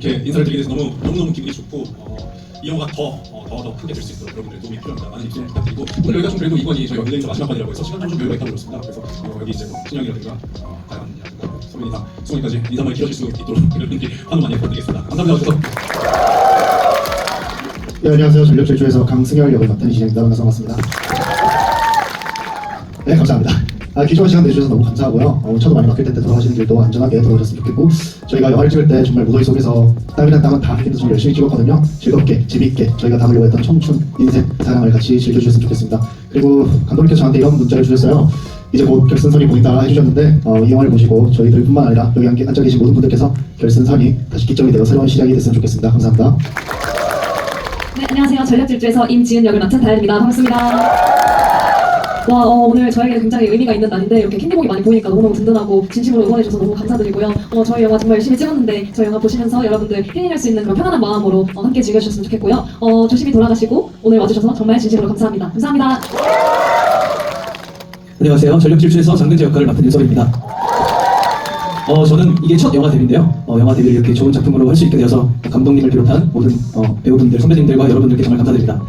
이렇게 인사를 드리게 돼서 너무 너무 너무 기분이 좋고 어, 이 영화가 더 더더 크게 될 수 있도록 여러분들 도움이 필요합니다. 많은 입장 부탁드리고 오늘 여기가 좀 그래도 이번이 저희 연예인조 마지막 번이라고 해서 시간 좀 여유가 있다고 들었습니다. 그래서 어, 여기 이제 뭐 신영이라든가 어, 다양이라든가 소민이나 수원이까지 인사만 길어질 수 있도록 여러분들이 환호 많이 부탁드리겠습니다. 감사합니다. 와주셔서 네, 안녕하세요. 전력 질주에서 강승열 역을 맡은 이진입니다. 반갑습니다. 네, 감사합니다. 아, 귀중한 시간 내주셔서 너무 감사하고요. 어, 차도 많이 막힐 텐데 돌아가시는 길도 안전하게 돌아가셨으면 좋겠고 저희가 영화를 찍을 때 정말 무더위 속에서 땀이란 땀은 다 흘리면서 정말 열심히 찍었거든요. 즐겁게, 재밌게 저희가 담으려고 했던 청춘, 인생, 사랑을 같이 즐겨주셨으면 좋겠습니다. 그리고 감독님께서 저한테 이런 문자를 주셨어요. 이제 곧 결승선이 보인다 해주셨는데 어, 이 영화를 보시고 저희들뿐만 아니라 여기 앉- 앉아 계신 모든 분들께서 결승선이 다시 기점이 되어 새로운 시작이 됐으면 좋겠습니다. 감사합니다. 네, 안녕하세요. 전력질주에서 임지은 역을 맡은 다현입니다. 반갑습니다. 와, 어, 오늘 저에게 굉장히 의미가 있는 날인데 이렇게 캔디복이 많이 보이니까 너무너무 든든하고 진심으로 응원해줘서 너무 감사드리고요. 어, 저희 영화 정말 열심히 찍었는데 저희 영화 보시면서 여러분들 힐링할 수 있는 그런 편안한 마음으로 어, 함께 즐겨주셨으면 좋겠고요. 어, 조심히 돌아가시고 오늘 와주셔서 정말 진심으로 감사합니다. 감사합니다. 안녕하세요. 전력질주에서 장근재 역할을 맡은 윤석입니다. 어, 저는 이게 첫 영화 데뷔인데요. 어, 영화 데뷔를 이렇게 좋은 작품으로 할 수 있게 되어서 감독님을 비롯한 모든 어, 배우분들, 선배님들과 여러분들께 정말 감사드립니다.